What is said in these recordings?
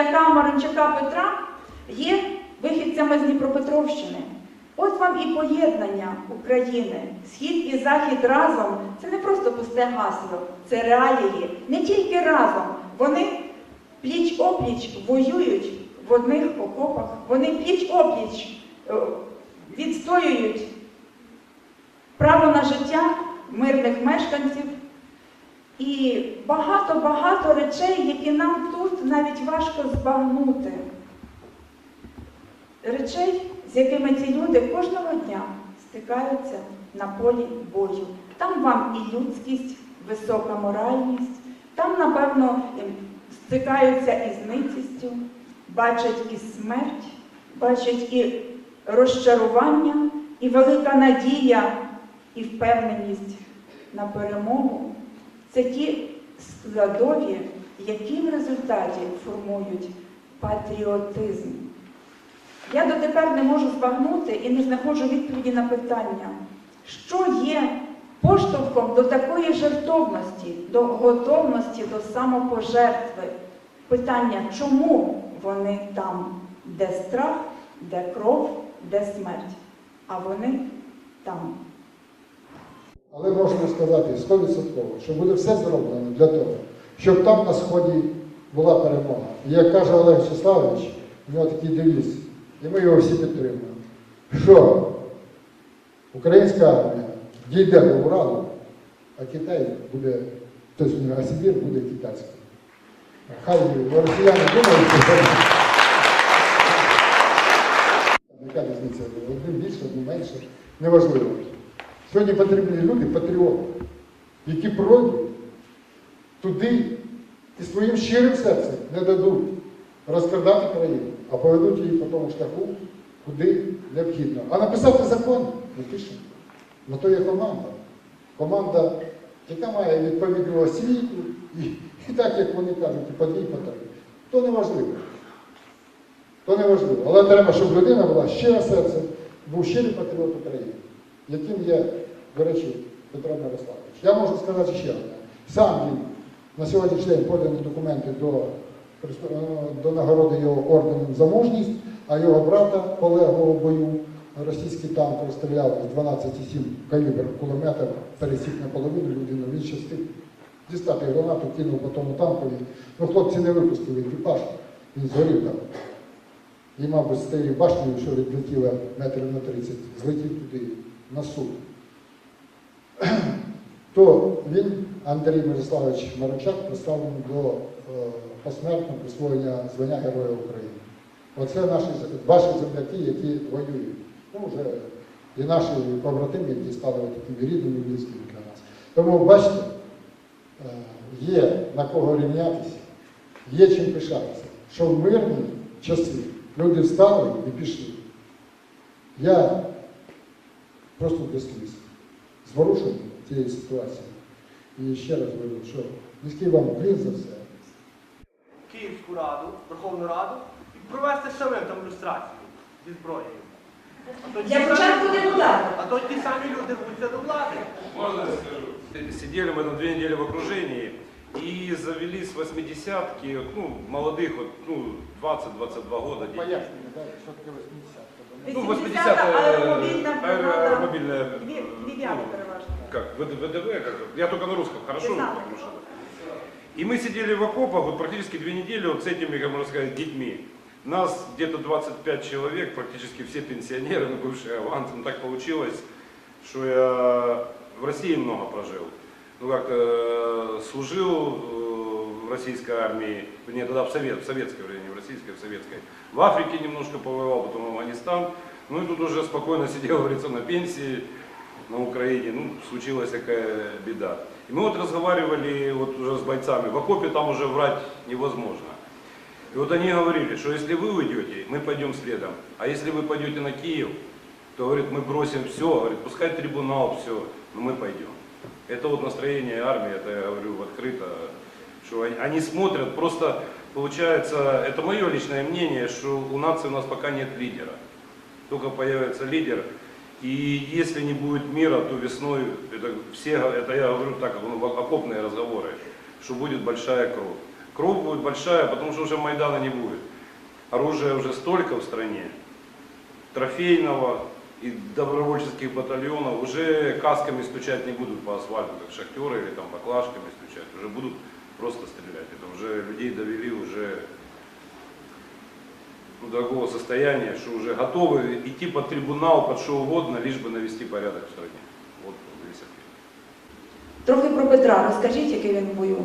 земляка Маранчука Петра, є вихідцями з Дніпропетровщини. От вам і поєднання України, схід і захід разом. Це не просто пусте гасло, це реалії. Не тільки разом. Вони пліч опліч воюють в одних окопах. Вони пліч опліч е, відстоюють право на життя мирних мешканців і багато-багато речей, які нам тут навіть важко збагнути. Речей, з якими ці люди кожного дня стикаються на полі бою. Там вам і людськість, висока моральність, там, напевно, стикаються із ницістю, бачать і смерть, бачать і розчарування, і велика надія, і впевненість на перемогу. Це ті складові, які в результаті формують патріотизм. Я дотепер не можу збагнути і не знаходжу відповіді на питання, що є поштовхом до такої жертовності, до готовності до самопожертви. Питання, чому вони там, де страх, де кров, де смерть, а вони там. Але можна сказати 100%, що буде все зроблено для того, щоб там на сході була перемога. І як каже Олег Вячеславович, у нього такий девіз, і ми його всі підтримуємо, що українська армія дійде до Уралу, а Китай буде, тобто а Сибір буде китайським. Хай росіяни думають, що. Яка різниця? Одним більше, одним менше, неважливо. Сьогодні потрібні люди, патріоти, які пройдуть туди і своїм щирим серцем не дадуть розкрадати країну, а поведуть її по тому шляху, куди необхідно. А написати закон ми пишемо. На то є команда. Команда, яка має відповідну освіту, і, і так, як вони кажуть, і по дві, по три. То не важливо. То не важливо. Але треба, щоб людина була щира серцем, був щирий патріот України, яким є, до речі, Петро Мирославович. Я можу сказати ще одне. Сам він на сьогоднішній день подані документи до, е, до нагороди його орденом за мужність, а його брата, в бою, російський танк розстріляв з 12,7 калібр кулемета, пересік наполовину людину, він ще встиг дістати гранату, кинув по тому танкові. Ну, хлопці не випустили екіпаж, він згорів там. І, мабуть, з тією башнею, що відлетіла метрів на 30, злетів туди на суд. То він, Андрій Мирославович Маричак, представлений до е, посмертного присвоєння звання Героя України. Оце наші, ваші земляки, які воюють. Ну, вже і наші побратими, які стали такими рідними близькими для нас. Тому бачите, е, є на кого рівнятися, є чим пишатися, що в мирні часи люди встали і пішли. Я просто без сліз зворушений цією ситуацією. І ще раз говорю, що низький вам блін за все. Київську раду, Верховну Раду і провести самим там люстрацію зі зброєю. А то ті Для початку самі- депутата. А то ті самі люди будуть до влади. Можно я скажу? Сидели мы на две недели в окружении и завели с 80-ки, ну, молодых, вот, ну, 20-22 года. детей. Пояснення, так, що таке 80 Ну, 80 80 аеромобільна э, бригада. аэромобильная, Дві, э, дев'яти ну, переважно. как, ВД- ВДВ, как, я только на русском, хорошо, потому что... И мы сидели в окопах вот практически две недели вот с этими, как можно сказать, детьми. Нас где-то 25 человек, практически все пенсионеры, ну, бывшие авансы. Ну, так получилось, что я в России много прожил. Ну, как э, служил э, в российской армии, не тогда в, совет, в советское время, не в российской, в советской. В Африке немножко побывал, потом в Афганистан. Ну и тут уже спокойно сидел, говорится, на пенсии на Украине, ну, случилась такая беда. И мы вот разговаривали вот уже с бойцами, в окопе там уже врать невозможно. И вот они говорили, что если вы уйдете, мы пойдем следом. А если вы пойдете на Киев, то, говорит, мы бросим все, говорит, пускай трибунал, все, но мы пойдем. Это вот настроение армии, это я говорю открыто, что они, они смотрят, просто получается, это мое личное мнение, что у нации у нас пока нет лидера. Только появится лидер, и если не будет мира, то весной, это все, это я говорю так, ну, окопные разговоры, что будет большая кровь. Кровь будет большая, потому что уже Майдана не будет. Оружия уже столько в стране, трофейного и добровольческих батальонов, уже касками стучать не будут по асфальту, как шахтеры, или там баклажками стучать, уже будут просто стрелять. Это уже людей довели уже ну, до такого состояния, что уже готовы идти под трибунал, под что угодно, лишь бы навести порядок в стране. Вот весь ответ. Трохи про Петра розкажіть, який він в бою.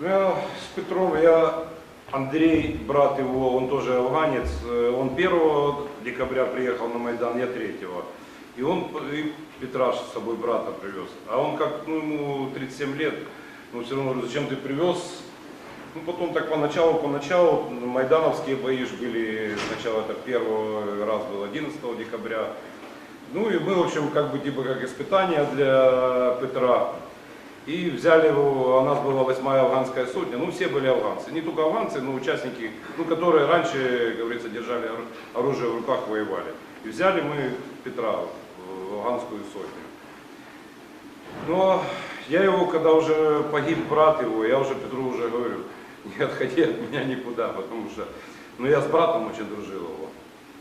Ну, я с Петром, я Андрей, брат его, он тоже афганец, э, он 1 декабря приехал на Майдан, я 3 И он и Петра с собой брата привез. А он как, ну, ему 37 лет, ну, все равно говорю, зачем ты привез? Ну, потом так поначалу, поначалу, ну, майдановские бои ж были, сначала это первый раз был 11 декабря. Ну и мы, в общем, как бы типа как испытание для Петра. И взяли его, у нас была восьмая афганская сотня, ну все были афганцы, не только афганцы, но участники, ну которые раньше, говорится, держали ор- оружие в руках, воевали. И взяли мы Петра в афганскую сотню. Но я его, когда уже погиб брат его, я уже Петру уже говорю, не отходи от меня никуда, потому что, ну я с братом очень дружил его.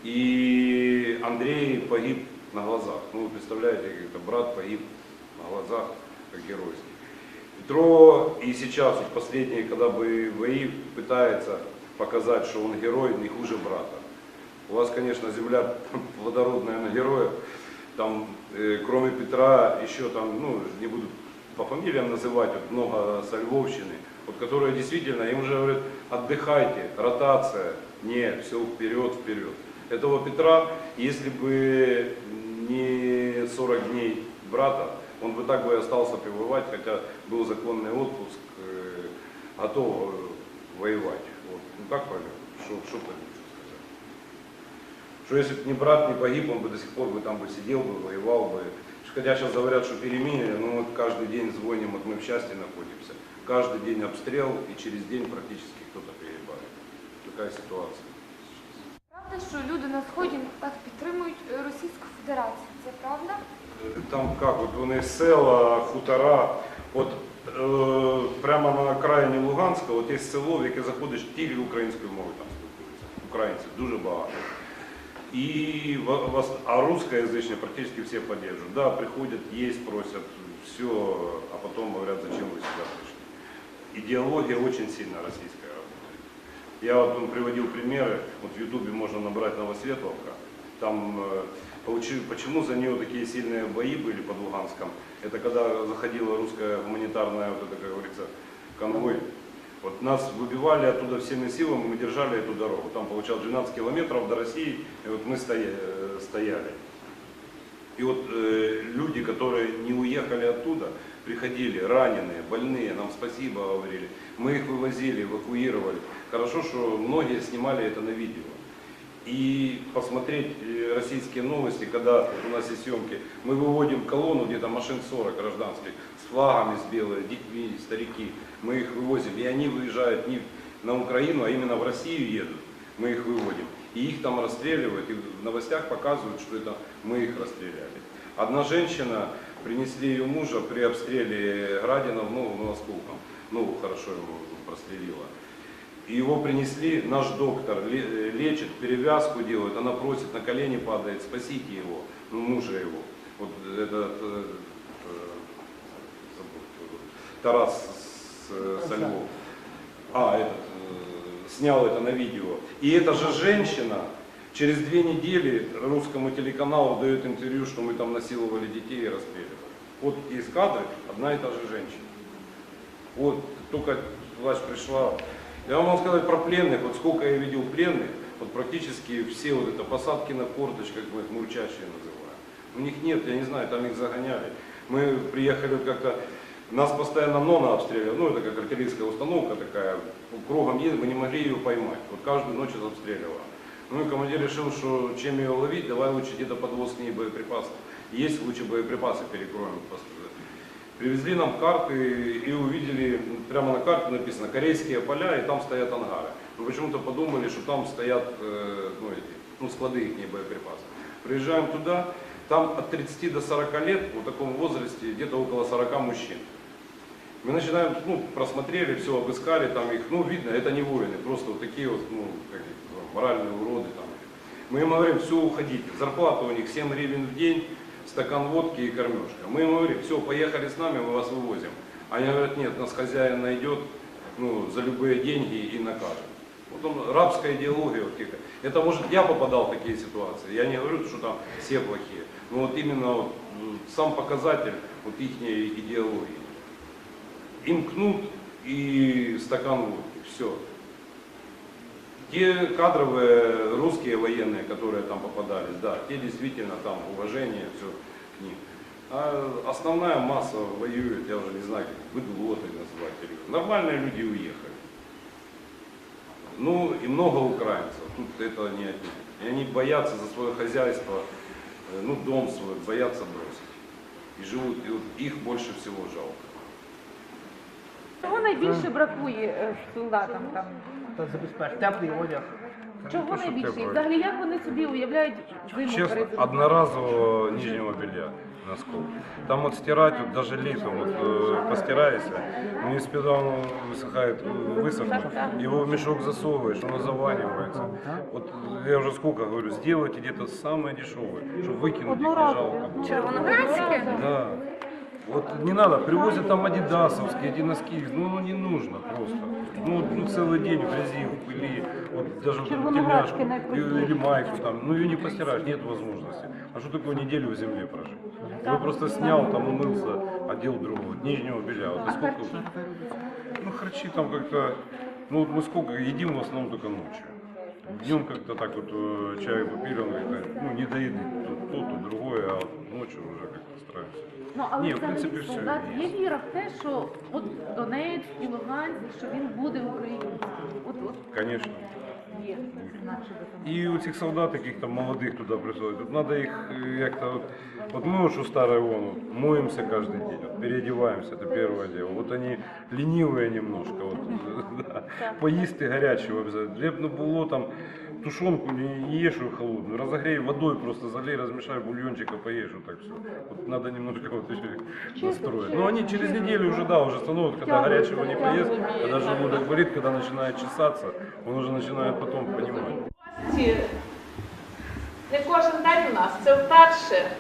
И Андрей погиб на глазах. Ну вы представляете, как это брат погиб на глазах, как геройский. Петро и сейчас, вот последние, когда бы бои пытается показать, что он герой, не хуже брата. У вас, конечно, земля плодородная на героев. Там, э, кроме Петра, еще там, ну, не буду по фамилиям называть, вот много со Львовщины, вот, которые действительно, им уже говорят, отдыхайте, ротация, не, все вперед, вперед. Этого Петра, если бы не 40 дней брата, он бы так бы и остался пребывать, хотя был законный отпуск, э, готов э, воевать. Вот. Ну как понятно, что, что нему сказать. Что если бы не брат не погиб, он бы до сих пор бы там бы сидел бы, воевал бы. Хотя сейчас говорят, что переменили, но вот каждый день звоним, вот мы в счастье находимся. Каждый день обстрел и через день практически кто-то перебавит. Такая ситуация. Правда, що люди на сході так підтримують е, Російську Федерацію. Це правда? Там как, от вони села, хутора, от е, прямо на окраїні Луганська, от є село, в яке заходиш тільки українською мовою там спілкуються. Українців дуже багато. И вос- а русскоязычные практически все поддерживают. Да, приходят, есть, просят, все, а потом говорят, зачем вы сюда пришли. Идеология очень сильно российская работает. Я вот ну, приводил примеры, вот в Ютубе можно набрать Новосветловка, там э, почему за нее такие сильные бои были под Луганском, это когда заходила русская гуманитарная, вот это, как говорится, конвой, вот нас выбивали оттуда всеми силами, мы держали эту дорогу. Там получалось 12 километров до России, и вот мы стоя- э, стояли. И вот э, люди, которые не уехали оттуда, приходили раненые, больные, нам спасибо говорили. Мы их вывозили, эвакуировали. Хорошо, что многие снимали это на видео. И посмотреть э, российские новости, когда у нас есть съемки, мы выводим колонну, где-то машин 40 гражданских, с флагами, с белыми, детьми, старики. Мы их вывозим, и они выезжают не на Украину, а именно в Россию едут. Мы их выводим. И их там расстреливают, и в новостях показывают, что это мы их расстреляли. Одна женщина, принесли ее мужа при обстреле Градина в ногу, осколком. Ногу хорошо его прострелила. И его принесли, наш доктор ле- лечит, перевязку делает, она просит, на колени падает, спасите его, ну, мужа его. Вот этот э, э, Тарас с, э, со Львова. А, этот, э, снял это на видео. И эта же женщина через две недели русскому телеканалу дает интервью, что мы там насиловали детей и расстреливали. Вот из кадра одна и та же женщина. Вот, только власть пришла. Я вам могу сказать про пленных, вот сколько я видел пленных, вот практически все вот это посадки на корточках, мы их мурчащие называем. У них нет, я не знаю, там их загоняли. Мы приехали вот как-то, нас постоянно НОНа обстреливали, ну это как артиллерийская установка такая, кругом едет, мы не могли ее поймать. Вот каждую ночь обстреливала. Ну и командир решил, что чем ее ловить, давай лучше где-то подвоз к ней боеприпасов. Есть лучше боеприпасы перекроем. Привезли нам карты и увидели, прямо на карте написано корейские поля, и там стоят ангары. Мы почему-то подумали, что там стоят э, ну, эти, ну, склады их боеприпасов. Приезжаем туда, там от 30 до 40 лет, в таком возрасте, где-то около 40 мужчин. Мы начинаем, ну, просмотрели, все, обыскали, там их, ну, видно, это не воины, просто вот такие вот, ну, как моральные уроды там. Мы им говорим, все, уходите. Зарплата у них 7 гривен в день, стакан водки и кормежка. Мы им говорим, все, поехали с нами, мы вас вывозим. Они говорят, нет, нас хозяин найдет ну, за любые деньги и накажет. Вот он, рабская идеология. Вот, это может я попадал в такие ситуации. Я не говорю, что там все плохие. Но вот именно вот, сам показатель вот их идеологии. Им кнут и стакан водки. Все. Те кадровые русские военные, которые там попадались, да, те действительно там уважение, все к ним. А основная масса воюет, я уже не знаю, как выдлоты называть. или- Нормальные люди уехали. Ну и много украинцев, тут это не отнять. И они боятся за свое хозяйство, э, ну дом свой, боятся бросить. И живут, и вот их больше всего жалко. Чого найбільше бракує е, солдатам там? Та забезпечити теплий одяг. Чого то, що найбільше? тепло. І взагалі як вони собі уявляють зиму Честно, перед одноразового нижнего белья носков. Там вот стирать, вот даже летом, вот, э, постираешься, ну, не спеда оно высыхает, э, высохнет, его в мешок засовываешь, оно заванивается. Вот я уже сколько говорю, сделайте где-то самое дешевое, чтобы выкинуть их не жалко. было. Червоноградське? Да. Вот не надо, привозят там адидасовские, эти носки, ну, ну не нужно просто. Ну, ну целый день в грязи, в пыли, вот даже вот тельняшку или майку там, ну ее не постираешь, нет возможности. А что такое неделю в земле прожить? Его просто снял, там умылся, одел другого, нижнего белья. Вот, и сколько... Ну харчи там как-то, ну вот мы сколько едим в основном только ночью. Днем как-то так вот э, чай попили, он как-то, ну не до еды, то, то, то другое, а вот ночью уже как-то стараемся. Ну, але Ні, в взагалі принципі, все солдат є. є віра в те, що от Донецьк і Луганськ, що він буде українським. От, от Конечно. є. Інакше би там. И у цих солдат, яких там молодых туда присылают, тут надо их э, как-то вот, вот мы уж у старой ООН моемся каждый день, вот, переодеваемся, это первое дело. Вот они ленивые немножко, вот, да. поїсти горячего обязательно. Хлебно було там, тушенку не, ешь ее холодную, разогрей водой просто залей, размешай бульончика, поешь, вот так все. Вот надо немножко вот еще настроить. Но они через неделю уже, да, уже становятся, когда горячего не поест, когда желудок болит, когда начинает чесаться, он уже начинает потом понимать. Не кожен день у нас, це вперше.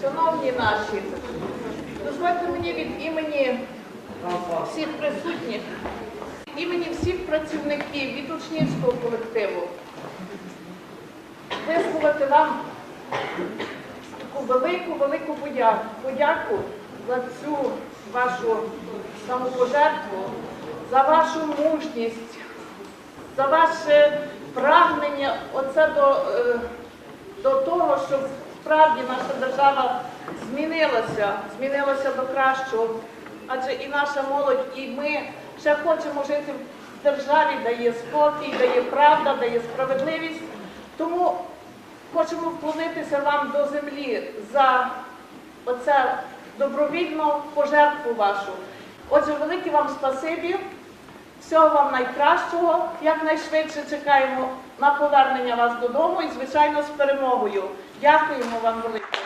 Шановні наші, дозвольте мені від імені всіх присутніх, імені всіх працівників від учнівського колективу висловити вам таку велику, велику подяку, подяку за цю вашу самопожертву, за вашу мужність, за ваше прагнення оце до, е, до того, щоб справді наша держава змінилася, змінилася до кращого. Адже і наша молодь, і ми ще хочемо жити в державі, де є спокій, де є правда, де є справедливість. Тому хочемо вклонитися вам до землі за оце добровільну пожертву вашу. Отже, велике вам спасибі. Всього вам найкращого, якнайшвидше чекаємо на повернення вас додому і, звичайно, з перемогою. Дякуємо вам велике.